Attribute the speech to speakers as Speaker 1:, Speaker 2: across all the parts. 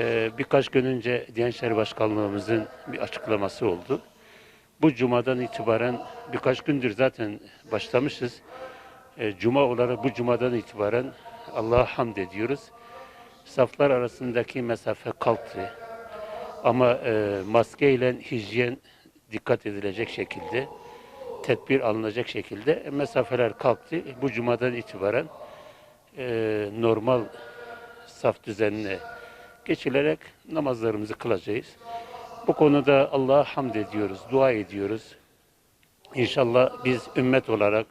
Speaker 1: Ee, birkaç gün önce İşleri Başkanlığımızın bir açıklaması oldu. Bu cumadan itibaren birkaç gündür zaten başlamışız. Ee, Cuma olarak bu cumadan itibaren Allah'a hamd ediyoruz. Saflar arasındaki mesafe kalktı. Ama e, maske ile hijyen dikkat edilecek şekilde, tedbir alınacak şekilde mesafeler kalktı. Bu cumadan itibaren e, normal saf düzenine geçilerek namazlarımızı kılacağız. Bu konuda Allah'a hamd ediyoruz, dua ediyoruz. İnşallah biz ümmet olarak,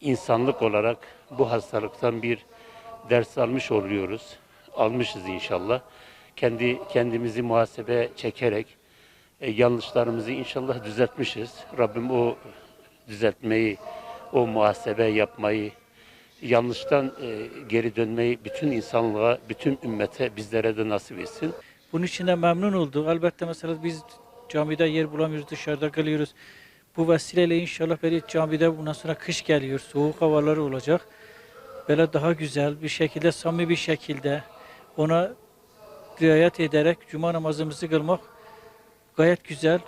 Speaker 1: insanlık olarak bu hastalıktan bir ders almış oluyoruz. Almışız inşallah. Kendi kendimizi muhasebe çekerek e, yanlışlarımızı inşallah düzeltmişiz. Rabbim o düzeltmeyi, o muhasebe yapmayı, yanlıştan e, geri dönmeyi bütün insanlığa, bütün ümmete bizlere de nasip etsin.
Speaker 2: Bunun için de memnun olduk. Elbette mesela biz camide yer bulamıyoruz, dışarıda kalıyoruz. Bu vesileyle inşallah böyle camide bundan sonra kış geliyor, soğuk havaları olacak. Böyle daha güzel bir şekilde, samimi bir şekilde ona riayet ederek cuma namazımızı kılmak gayet güzel.